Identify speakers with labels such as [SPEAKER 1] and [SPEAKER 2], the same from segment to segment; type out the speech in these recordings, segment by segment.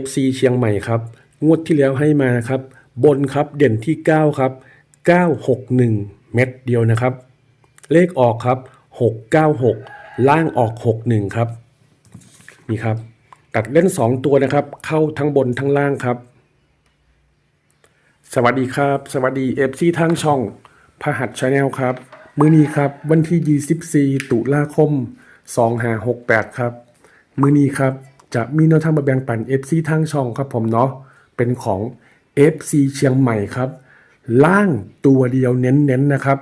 [SPEAKER 1] FC เชียงใหม่ครับ งวดที่แล้วให้มาครับ บนครับเด่นที่ 9 ครับ 961 เม็ดเดียวนะครับ เลขออกครับ 696 ล่างออก 61 ครับ นี่ครับ ตัดเล่น 2 ตัวนะครับ เข้าทั้งบนทั้งล่างครับ สวัสดีครับ สวัสดี FC ทางช่องพหัสชาแนลครับ มือนี้ครับ วันที่ 24 ตุลาคม 2568 ครับ มือนี้ครับ จะมีแนวทางมาแบ่งปัน FC ทางช่องครับผมเนาะเป็นของ FC เชียงใหม่ครับ ล่างตัวเดียวเน้นๆนะครับ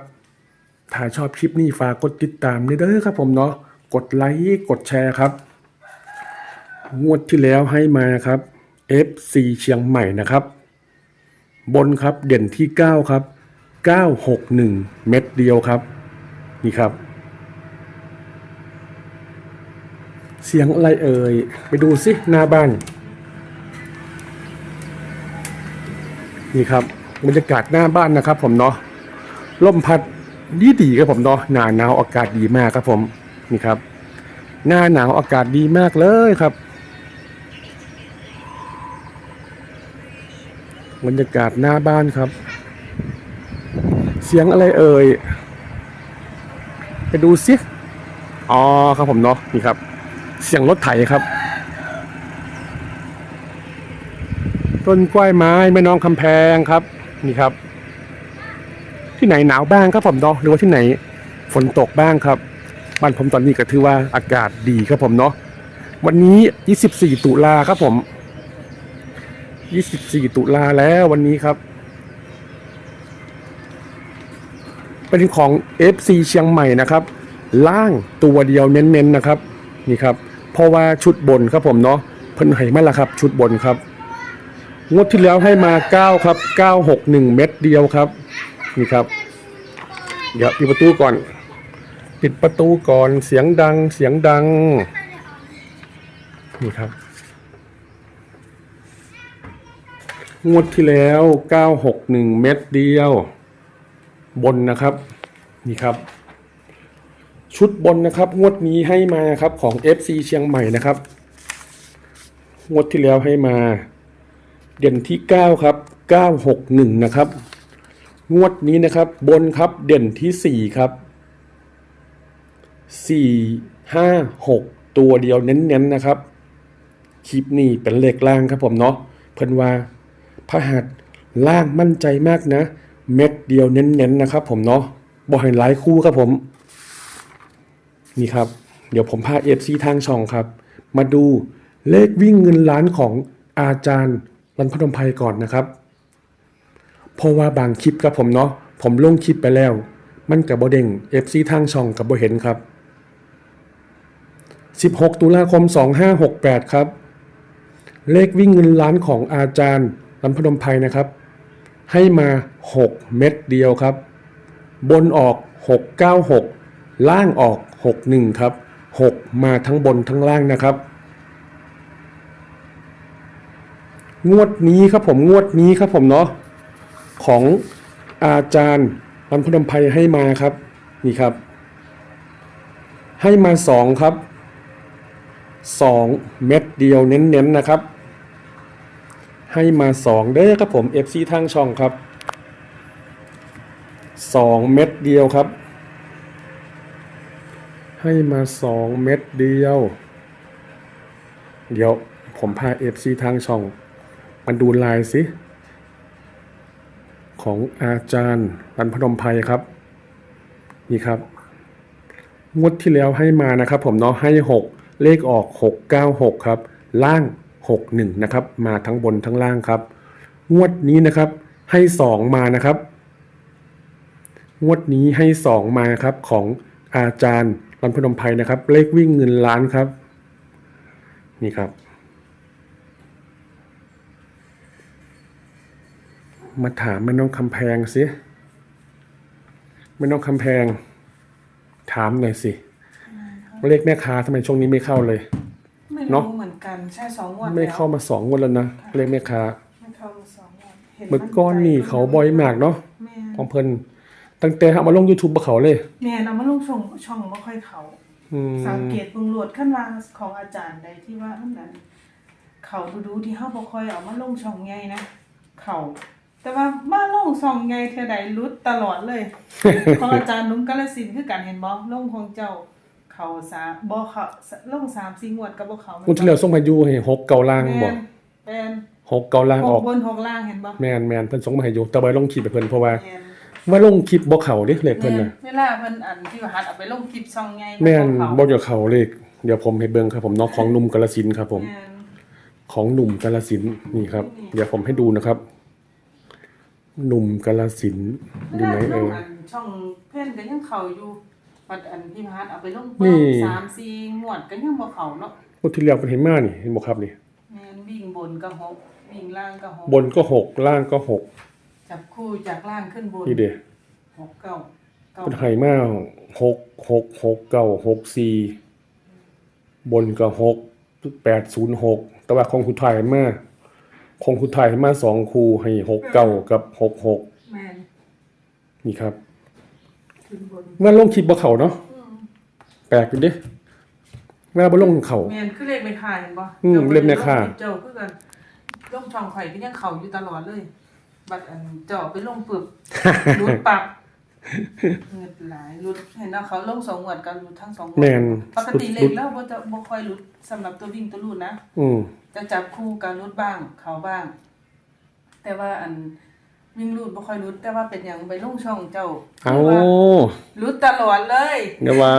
[SPEAKER 1] ถ้าชอบคลิปนี้ฝากกดติดตามด้เด้อครับผมเนาะกดไลค์กดแชร์ครับงวดที่แล้วให้มาครับ FC เชียงใหม่นะครับ บนครับเด่นที่ 9 ครับ 961 เม็ดเดียวครับ นี่ครับ เสียงอะไรเอ่ย ไปดูสิหน้าบ้าน นี่ครับบรรยากาศหน้าบ้านนะครับ ผมเนาะลมพัดดีดีครับผมเนาะหนาหนาวอากาศดีมากครับผมนี่ครับ หน้าหนาวอากาศดีมากเลยครับบรรยากาศหน้าบ้านครับ เสียงอะไรเอ่ย ไปดูสิอ๋อครับผมเนาะนี่ครับ เสียงรถไถครับ ต้นกล้วยไม้แม่น้องคำแพงครับ นี่ครับ ที่ไหนหนาวบ้างครับผมเนาะหรือว่าที่ไหนฝนตกบ้างครับ บ้านผมตอนนี้ก็ถือว่าอากาศดีครับผมเนาะวันนี้ 24 ตุลาครับผม 24 ตุลาแล้ววันนี้ครับ เป็นของ FC เชียงใหม่นะครับ ล่างตัวเดียวเน้นๆนะครับ นี่ครับ ราะว่าชุดบนครับผมเนาะเพิ่นให้มาและครับ ชุดบนครับ งวดที่แล้วให้มา9ครับ961 เม็ดเดียวครับ นี่ครับ เดี๋ยวปิดประตูก่อน ปิดประตูก่อนเสียงดังเสียงดัง นี่ครับ งวดที่แล้ว 961 เม็ดเดียว บนนะครับ นี่ครับ ชุดบนนะครับ งวดนี้ให้มาครับของ FC เชียงใหม่นะครับ งวดที่แล้วให้มา เด่นที่ 9 ครับ 961 นะครับ งวดนี้นะครับบนครับเด่นที่ 4 ครับ 4 5 6 ตัวเดียวเน้นๆนนะครับ คลิปนี้เป็นเลขล่างครับผมเนาะเพิ่นว่าพระหัสล่างมั่นใจมากนะ เม็ดเดียวเน้นๆนนะครับผมเนาะบ่ให้หลายคู่ครับผม นี่ครับ เดี๋ยวผมพาเอฟซีทางช่องครับ มาดูเลขวิ่งเงินล้านของอาจารย์รันพนมไพรก่อนนะครับ เพราะว่าบางคลิปครับผมเนาะผมลงคลิปไปแล้ว มันกับบเด้งเอฟซีทางช่องกับบเห็นครับ 16 ตุลาคม 2568 ครับ เลขวิ่งเงินล้านของอาจารย์ลำพนมไพรนะครับ ให้มา 6 เม็ดเดียวครับ บนออก 696 ล่างออก 61ครับ6 มาทั้งบนทั้งล่างนะครับ งวดนี้ครับผมงวดนี้ครับผมเนาะของอาจารย์ลำพนมไพรให้มาครับ นี่ครับ ให้มา 2 ครับ 2 เม็ดเดียวเน้นๆนะครับ ให้มา 2 เด้อครับผม FC ทางช่องครับ 2 เม็ดเดียวครับ ให้มา2เม็ดเดียว เดี๋ยวผมพา FC ทางช่องมาดูลายสิ ของอาจารย์รันพนมไพรครับ นี่ครับ งวดที่แล้วให้มานะครับผมเนาะให้ 6 เลขออก 696 ครับ ล่าง 61 นะครับ มาทั้งบนทั้งล่างครับ งวดนี้นะครับให้ 2 มานะครับ งวดนี้ให้ 2 มาครับของอาจารย์ รันพนมไพรนะครับ เลขวิ่งเงินล้านครับ นี่ครับ มาถามแม่น้องคำแพงสิแม่น้องคำแพง ถามหน่อยสิเลขแม่ค้าทำไมช่วงนี้ไม่เข้าเลย
[SPEAKER 2] ไม่
[SPEAKER 1] เนอะ
[SPEAKER 2] รู้เหมือนกันใช่สองงวัน
[SPEAKER 1] ไม่เข้ามาสองงวันแล้วนะเลขแม่ค้า
[SPEAKER 2] ไม่เข้ามาสองงวันห็
[SPEAKER 1] เมื่อก้อนนี่เขาบอยมากเนาะ
[SPEAKER 2] แม่
[SPEAKER 1] ของเพิ่น ตั้งแต่เอามาลง YouTube บ่เขาเลย
[SPEAKER 2] แม่เรามาลงช่องช่องไม่ค่อยเขา
[SPEAKER 1] อืม
[SPEAKER 2] สังเกตเบิ่งโหลดขั้นว่าของอาจารย์ใดที่ว่าอันนั้น เขาดูๆที่เฮาบ่ค่อยเอามาลงช่องใหญ่นะเขาแต่ว่ามาลงช่องใหญ่เท่าใดหลุดตลอดเลย ของอาจารย์หนุ่มกาลสินธุ์คือกันเห็นบ่ลงของเจ้า เขาสาบ่เขาลง3 4งวดก็บ่เขาแม่น
[SPEAKER 1] งวดที่แล้วส่งพายุให้หกเก่าล่างบ่
[SPEAKER 2] แม่นแม่น
[SPEAKER 1] หกเก่าล่าง
[SPEAKER 2] ห
[SPEAKER 1] อกอก
[SPEAKER 2] บนหกล่างเห็นบ่
[SPEAKER 1] แมนแมนเพิ่นส่งมาให้อยู่แต่ว่าลงคลิปไปเพิ่นเพราะว่า
[SPEAKER 2] แม่น
[SPEAKER 1] ว่าลงคลิปบ่เข้าเด้เลขเพิ่นน่ะ
[SPEAKER 2] เวลาเพิ่นอันที่ว่าหัดเอาไปลงคลิปช่องใหญ่
[SPEAKER 1] แม่น
[SPEAKER 2] เขา
[SPEAKER 1] บ่จะเข้าเลขเดี๋ยวผมให้เบิ่งครับผมเนาะของหนุ่มกาลสินธุ์ครับผม
[SPEAKER 2] แม่น
[SPEAKER 1] ของหนุ่มกาลสินธุ์นี่ครับ เดี๋ยวผมให้ดูนะครับ หนุ่มกาลสินธุ์ดีไหมเออ
[SPEAKER 2] อันช่องเพ่นก็ยังเข้าอยู่บัดอันที่หัดเอาไปลง
[SPEAKER 1] นี่
[SPEAKER 2] เบิ่งสามสี่งวดก็ยังบ่เข้าเนาะ
[SPEAKER 1] งวดที่แล้วเป็นเห็นมานี่เห็นบ่ครับนี่
[SPEAKER 2] แม่นวิ่งบนก็หกวิ่งล่างก็หก
[SPEAKER 1] บนก็หกล่างก็หก
[SPEAKER 2] จับคู่จากล่างขึ้นบน
[SPEAKER 1] นี่เด้
[SPEAKER 2] หกเก้าเก้า
[SPEAKER 1] เป็นไห้มาหกหกหกเก้าหกสี่บนก็หกแปดศูนย์หกแต่ว่าของคุณไทยมาของคุณไทยมาสองคูให้หกเก้ากับหกหก
[SPEAKER 2] แม่น
[SPEAKER 1] นี่ครับ
[SPEAKER 2] ขึ้นบน
[SPEAKER 1] เมื่อลงคลิปบ่เขาเนาะแปลกอยู่เด้เมื่อบ่ลงเขา
[SPEAKER 2] แม่นคือเลขไม่ค่าเห็นบ่
[SPEAKER 1] อืมเลขไม่ค่า
[SPEAKER 2] เจ้าคือกันลงช่องข่อยก็ยังเข้าอยู่ตลอดเลย บัดอันเจ้าเอาไปลงปึบรุดปรับเงิดหลายรุดเห็นว่าเขาลงสองงวดกันรุดทั้งสองงวด
[SPEAKER 1] แม่น
[SPEAKER 2] ปกติเลขแล้วบ่จะบ่ค่อยรุดสำหรับตัววิ่งตัวรูดนะ
[SPEAKER 1] อืม
[SPEAKER 2] จะจับคู่กันรุดบ้างเขาบ้าง แต่ว่าอันวิ่งรูดบ่ค่อยรุด แต่ว่าเป็นหยังไปลงช่องเจ้า
[SPEAKER 1] เอา
[SPEAKER 2] คือว่ารุดตลอดเลย
[SPEAKER 1] เดี๋ยวว่า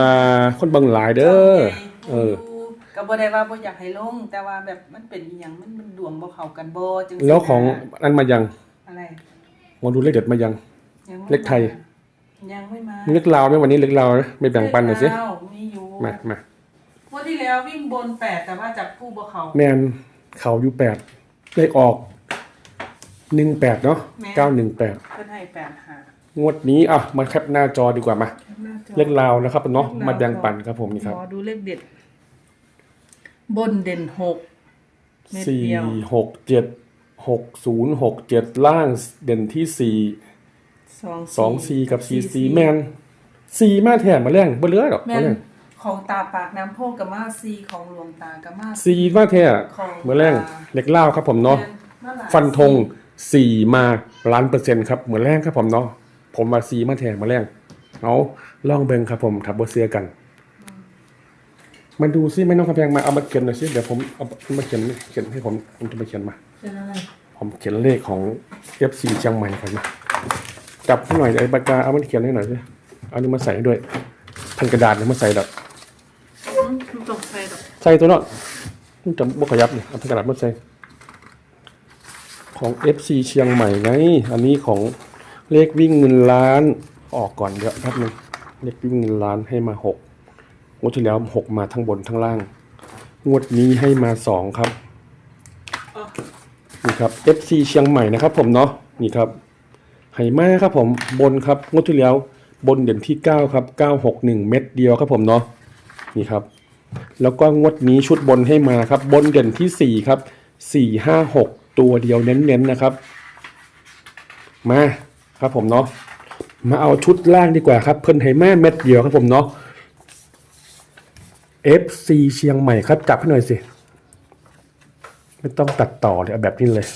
[SPEAKER 1] คนเบิ่งหลายเด้อ เออ
[SPEAKER 2] ก็บ่ได้ว่าบ่อยากให้ลง แต่ว่าแบบมันเป็นอีหยังมันมันดวงบ่เข้ากันบ่จังซี้
[SPEAKER 1] แล้วของอันมายัง
[SPEAKER 2] อะไร
[SPEAKER 1] มาดูเลขเด็ดมายัง
[SPEAKER 2] ยังม่
[SPEAKER 1] เลขไทย
[SPEAKER 2] ยังไม่มา
[SPEAKER 1] เลขลาวไหมวันนี้เลขลาวนะไม่แบ่งปันหน่อยสิ
[SPEAKER 2] เลขาวมีอยู่
[SPEAKER 1] มามา
[SPEAKER 2] งวดที่แล้ววิ่งบนแปดแต่ว่าจับคู่บ่เขา
[SPEAKER 1] แมนเขาอยู่แปดเลขออกหนึ่งแปดเนาะเก้าหนึ่งแปด
[SPEAKER 2] เพิ่นให้แปดหาง
[SPEAKER 1] วดนี้อะมาแคปหน้าจอดีกว่ามา
[SPEAKER 2] หน้าจอ
[SPEAKER 1] เลขลาวนะครับเนาะ
[SPEAKER 2] เลขลาว
[SPEAKER 1] มาแบ่งปันครับผมนี่ครับ
[SPEAKER 2] ขอดูเลขเด็ด บนเด่นหก เม็ด
[SPEAKER 1] สี่
[SPEAKER 2] เดียว
[SPEAKER 1] หกเจ็ด หกศูนย์หกเจ็ดล่างเด่นที่สี่
[SPEAKER 2] สอง
[SPEAKER 1] สองซีกับซีซีแมนซีมาแถมมาแรงบ่เหลือดอก
[SPEAKER 2] แม่
[SPEAKER 1] มานแรง
[SPEAKER 2] ของตาปากน้ำโพกกับมาซีของหลวงตากับมา
[SPEAKER 1] ซีมาแท้
[SPEAKER 2] ของ
[SPEAKER 1] เมื่อแรงเล็กเล่าวครับผมเนาะ
[SPEAKER 2] แม่มาหลาย
[SPEAKER 1] ฟันธงสี่มาล้านเปอร์เซ็นต์ครับเหมือนแรงครับผมเนาะผมมาซีมาแทนมาแรงเอาลองเบิ่งครับผมทับบ่เสื้อกันมาดูซิไม่น้องคำแพงมาเอามาเขียนหน่อยสิเดี๋ยวผมเอามาเขียนเขียนให้ผมผมจะมาเขียนมา
[SPEAKER 2] เป็นอะไร
[SPEAKER 1] ผมเขียนเลขของ FC เชียงใหม่ก่อนมาจับให้หน่อยไอ้ปากกาเอามันเขียนให้หน่อยสิเอานี่มาใส่ให้ด้วยแผ่นกระดาษเนี่ยมาใส่ดอก
[SPEAKER 2] อืมมันตกใส่ดอก
[SPEAKER 1] ใส่ตัวเนาะมันจะบ่ขยับเนี่ยเอาแผ่นกระดาษมาใส่ ของ FC เชียงใหม่ไง อันนี้ของเลขวิ่งเงินล้านออกก่อนเดี๋ยวแป๊บนึงเลขวิ่งเงินล้านให้มาหกงวดที่แล้วหกมาทั้งบนทั้งล่าง งวดนี้ให้มาสองครับ
[SPEAKER 2] อ๋อ
[SPEAKER 1] นี่ ครับ FC เชียงใหม่นะครับผมเนาะนี่ครับไหมาครับผมบนครับงวดที่แล้วบนเด่นที่ 9 ครับ 961 เม็ดเดียวครับผมเนาะนี่ครับ แล้วก็งวดนี้ชุดบนให้มาครับ บนเด่นที่ 4 ครับ 456 ตัวเดียวเน้นๆนะครับ มาครับผมเนาะมาเอาชุดล่างดีกว่าครับ เพิ่นไหมาเม็ดเดียวครับผมเนาะ FC เชียงใหม่ครับจับให้หน่อยสิ ไม่ต้องตัดต่อเลยเอาแบบนี้เลย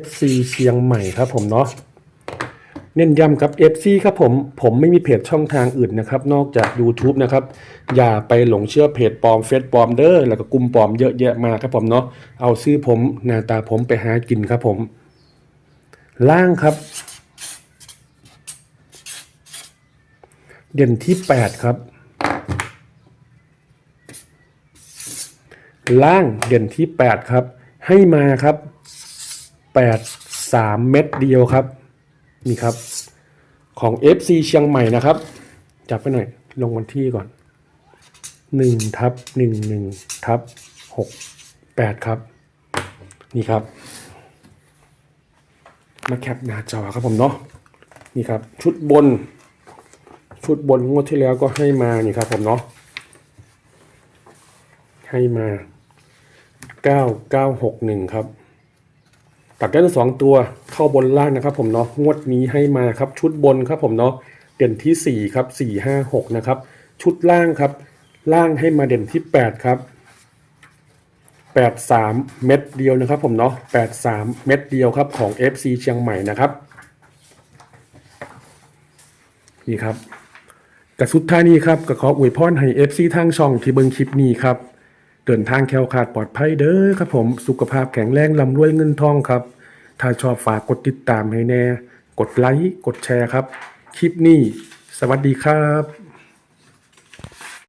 [SPEAKER 1] FC เชียงใหม่ครับผมเนาะเน้นย้ำครับ FC ครับผม ผมไม่มีเพจช่องทางอื่นนะครับ นอกจาก YouTube นะครับ อย่าไปหลงเชื่อเพจปลอมเฟซปลอมเด้อแล้วก็กลุ่มปลอมเยอะแยะมาครับผมเนาะเอาซื้อผมหน้าตาผมไปหากินครับผม ล่างครับ เด่นที่ 8 ครับ ล่างเด่นที่ 8 ครับ ให้มาครับ 8 3 เม็ดเดียวครับ นี่ครับ ของ FC เชียงใหม่นะครับ จับไปหน่อย ลงวันที่ก่อน 1 ทับ 1 1 ทับ 6 8 ครับ นี่ครับ มาแคปหน้าจอครับผมเนาะนี่ครับ ชุดบน ชุดบนงวดที่แล้วก็ให้มานี่ครับผมเนาะให้มา เก้าเก้าหกหนึ่งครับ ตัดได้ทั้งสองตัวเข้าบนล่างนะครับ ผมเนาะงวดนี้ให้มาครับ ชุดบนครับผมเนาะเด่นที่สี่ครับสี่ห้าหกนะครับ ชุดล่างครับ ล่างให้มาเด่นที่8ครับ83เม็ดเดียวนะครับ ผมเนาะ83เม็ดเดียวครับของ FC เชียงใหม่นะครับนี่ครับกระสุดท้ายนี้ครับก็ขออวยพรให้ FC ทางช่องที่เบิ่งคลิปนี้ครับ เดินทางแคล้วขาดปลอดภัยเด้อครับผม สุขภาพแข็งแรงลำรวยเงินทองครับ ถ้าชอบฝากกดติดตามให้แน่ กดไลค์ กดแชร์ครับ คลิปนี้ สวัสดีครับ